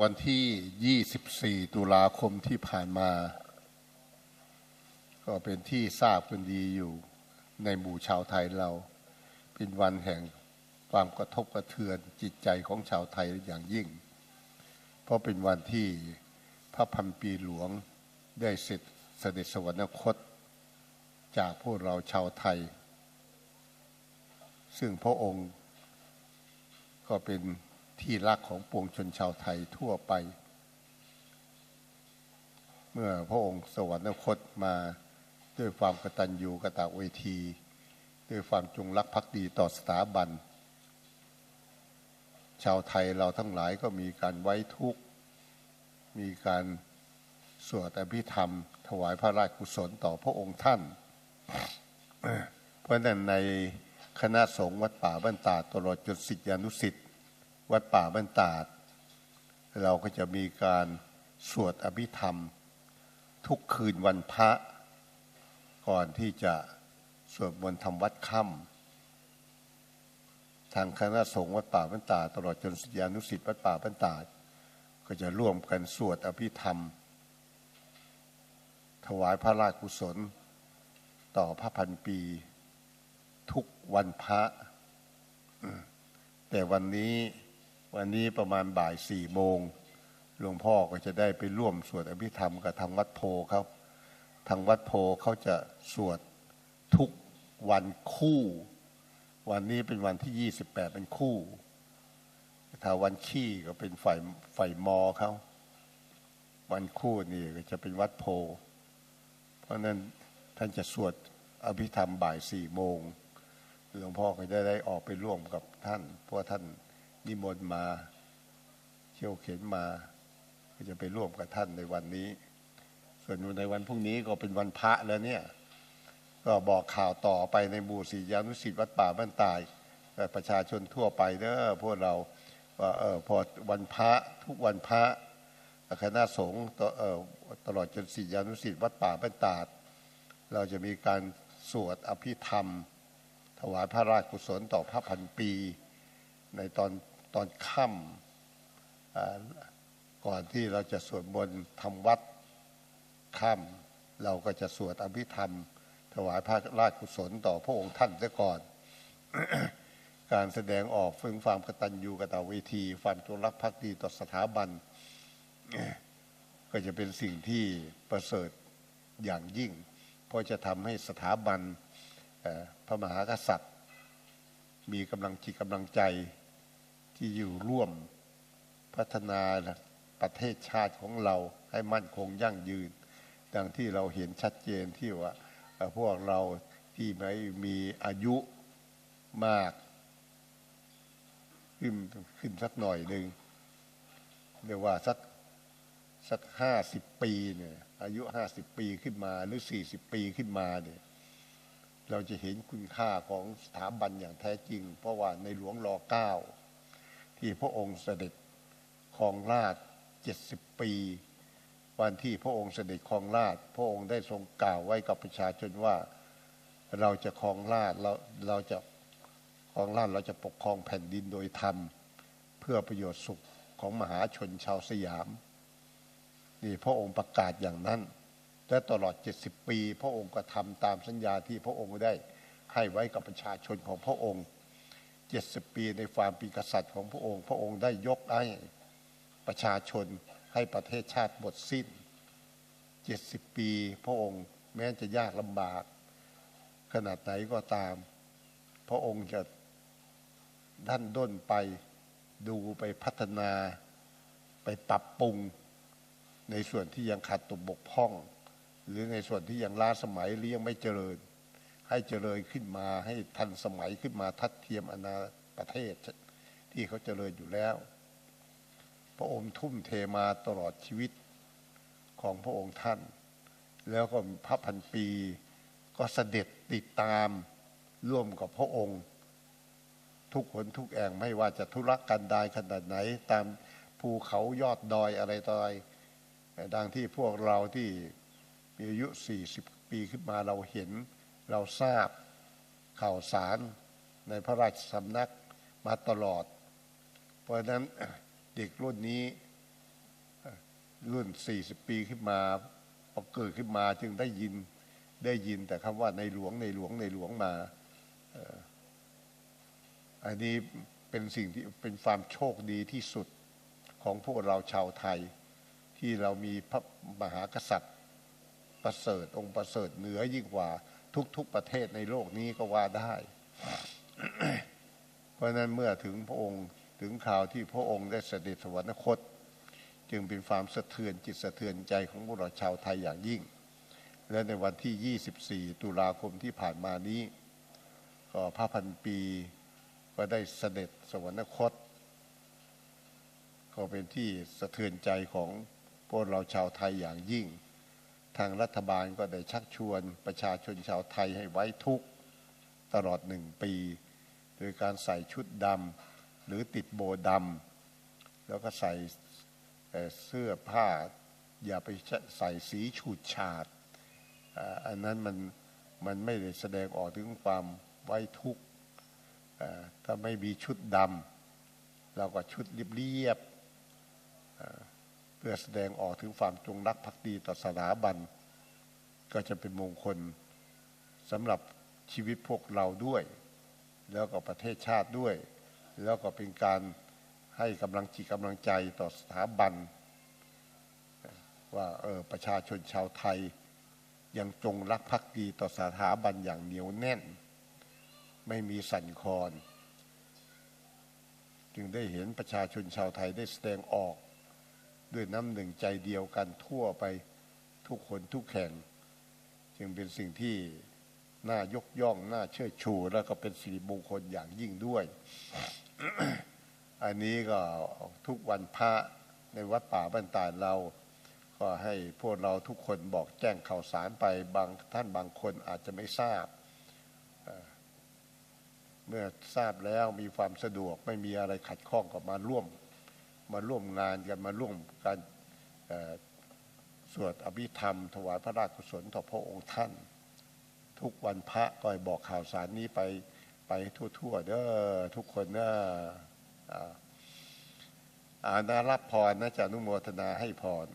วันที่ 24 ตุลาคมที่ผ่านมา ก็เป็นที่ทราบกันดีอยู่ในหมู่ชาวไทยเรา เป็นวันแห่งความกระทบกระเทือนจิตใจของชาวไทยอย่างยิ่ง เพราะเป็นวันที่พระพันปีหลวงได้เสร็จเสด็จสวรรคต จากพวกเราชาวไทย ซึ่งพระองค์ก็เป็น ที่รักของปวงชนชาวไทยทั่วไป เมื่อพระองค์สวรรคตมาด้วยความกตัญญูกตเวที ด้วยความจงรักภักดีต่อสถาบัน ชาวไทยเราทั้งหลายก็มีการไว้ทุกข์ มีการสวดอภิธรรม ถวายพระราชกุศลต่อพระองค์ท่าน เพราะนั้นในคณะสงฆ์วัดป่าบ้านตาตลอดจนสิทธิอนุสิทธิ วัดป่าบ้านตาด เราก็จะมีการสวดอภิธรรม ทุกคืนวันพระ ก่อนที่จะสวดมนต์ทำวัดค่ำทางคณะสงฆ์วัดป่าบ้านตา ตลอดจนสิยานุสิทธิ์วัดป่าบ้านตาก็จะร่วมกันสวดอภิธรรม ถวายพระราชกุศล ต่อพระพันปี ทุกวันพระแต่วันนี้ วันนี้ประมาณบ่ายสี่โมงหลวงพ่อก็จะได้ไปร่วมสวดอภิธรรมกับทางวัดโพครับ ทางวัดโพเขาจะสวดทุกวันคู่ วันนี้เป็นวันที่ยี่สิบแปดเป็นคู่ถ้าวันขี้ก็เป็นฝ่ายฝ่ายมอเขาวันคู่นี่ก็จะเป็นวัดโพ เพราะนั้นท่านจะสวดอภิธรรมบ่ายสี่โมงหลวงพ่อก็จะได้ออกไปร่วมกับท่านเพราะท่าน นิมนต์มาเชี่ยวเข็นมาก็จะไปร่วมกับท่านในวันนี้ ส่วนในวันพรุ่งนี้ก็เป็นวันพระแล้วเนี่ย ก็บอกข่าวต่อไปในบูสียานุสิตวัดป่าบ้านตายประชาชนทั่วไปเนอะพวกเราว่าเออพอวันพระทุกวันพระคณะสงฆ์ตลอดจนศิษยานุสิตวัดป่าบ้านตาด เราจะมีการสวดอภิธรรม ถวายพระราชกุศลต่อพระพันปี ในตอนตอนค่ำก่อนที่เราจะสวดมนต์ทำวัดค่ำเราก็จะสวดอภิธรรม ถวายพระราชกุศลต่อพระองค์ท่านซะก่อน การแสดงออกฝึงความกตัญญูกตเวทีความจงรักภักดีต่อสถาบัน ก็จะเป็นสิ่งที่ประเสริฐอย่างยิ่ง เพราะจะทำให้สถาบันพระมหากษัตริย์ มีกำลังจิตกำลังใจ ที่อยู่ร่วมพัฒนาประเทศชาติของเราให้มั่นคงยั่งยืน ดังที่เราเห็นชัดเจนที่ว่าพวกเราที่ไม่มีอายุมาก ขึ้นขึ้นสักหน่อยหนึ่งเรียกว่าสักสักห้าสิบปีเนี่ยอายุห้าสิบปีขึ้นมาหรือสี่สิบปีขึ้นมาเนี่ยเราจะเห็นคุณค่าของสถาบันอย่างแท้จริง เพราะว่าในหลวงรอเก้า ที่พระองค์เสด็จครองราชเจ็ดสิบปี วันที่พระองค์เสด็จครองราชพระองค์ได้ทรงกล่าวไว้กับประชาชนว่าเราจะครองราชเราเราจะครองราชเราจะปกครองแผ่นดินโดยธรรม เพื่อประโยชน์สุขของมหาชนชาวสยามนี่พระองค์ประกาศอย่างนั้น และตลอด 70 ปี พระองค์ก็ทำตามสัญญาที่พระองค์ได้ให้ไว้กับประชาชนของพระองค์ เจ็ดสิบปีในความปีกษัตริย์ของพระองค์ พระองค์ได้ยกให้ประชาชนให้ประเทศชาติหมดสิ้นเจ็ดสิบปีพระองค์แม้จะยากลำบาก ขนาดไหนก็ตาม พระองค์จะด้านด้นไปดูไปพัฒนาไปปรับปรุง ในส่วนที่ยังขาดตกบกพร่อง หรือในส่วนที่ยังล้าสมัยหรือยังไม่เจริญ ให้เจริญขึ้นมาให้ทันสมัยขึ้นมาทัดเทียมอนาประเทศ ที่เขาเจริญอยู่แล้ว พระองค์ทุ่มเทมาตลอดชีวิตของพระองค์ท่าน แล้วก็พระพันปีก็เสด็จติดตามร่วมกับพระองค์ ทุกคนทุกแองไม่ว่าจะธุรกันดายขนาดไหน ตามภูเขายอดดอยอะไรต่ออะไรดังที่พวกเราที่มีอายุ 40 ปีขึ้นมาเราเห็น เราทราบข่าวสารในพระราชสำนักมาตลอด เพราะนั้นเด็กรุ่นนี้เอ่อรุ่น 40 ปีขึ้นมาพอเกิดขึ้นมาจึงได้ยินได้ยินแต่คำว่าในหลวงในหลวงในหลวงมาอันนี้เป็นสิ่งที่เป็นความโชคดีที่สุดของพวกเราชาวไทย ที่เรามีพระมหากษัตริย์ประเสริฐองค์ประเสริฐเหนือยิ่งกว่า ทุกๆประเทศในโลกนี้ก็ว่าได้ เพราะนั้นเมื่อถึงพระองค์ถึงข่าวที่พระองค์ได้เสด็จสวรรคต จึงเป็นความสะเทือนจิตสะเทือนใจของพวกเราชาวไทยอย่างยิ่ง และในวันที่ 24 ตุลาคมที่ผ่านมานี้ ก็พระพันปีก็ได้เสด็จสวรรคต ก็เป็นที่สะเทือนใจของพวกเราชาวไทยอย่างยิ่ง ทางรัฐบาลก็ได้ชักชวนประชาชนชาวไทยให้ไว้ทุกข์ตลอดหนึ่งปี โดยการใส่ชุดดำหรือติดโบดำแล้วก็ใส่เสื้อผ้า อย่าไปใส่สีฉูดฉาด อันนั้นมันมันไม่ได้แสดงออกถึงความไว้ทุกข์ถ้าไม่มีชุดดำเราก็ชุดเรียบ เพื่อแสดงออกถึงความจงรักภักดีต่อสถาบัน ก็จะเป็นมงคลสำหรับชีวิตพวกเราด้วย แล้วก็ประเทศชาติด้วย แล้วก็เป็นการให้กำลังจิตกำลังใจต่อสถาบัน ว่าเออประชาชนชาวไทย ยังจงรักภักดีต่อสถาบันอย่างเหนียวแน่น ไม่มีสั่นคลอนจึงได้เห็นประชาชนชาวไทยได้แสดงออก ด้วยน้ำหนึ่งใจเดียวกันทั่วไปทุกคนทุกแห่ง จึงเป็นสิ่งที่น่ายกย่องน่าเชิดชู แล้วก็เป็นสิริมงคลอย่างยิ่งด้วย อันนี้ก็ทุกวันพระในวัดป่าบ้านตาเรา ก็ให้พวกเราทุกคนบอกแจ้งข่าวสารไปบางท่านบางคนอาจจะไม่ทราบเอ่อเมื่อทราบแล้วมีความสะดวกไม่มีอะไรขัดข้องก็มาร่วม มาร่วมงานกันมาร่วมการสวดอภิธรรม ถวายพระราชกุศลต่อพระองค์ท่าน ทุกวันพระก็อยบอกข่าวสารนี้ไปไปทั่วๆเด้อทุกคนเด้ออ่านารับพรนะจะนุโมทนาให้พร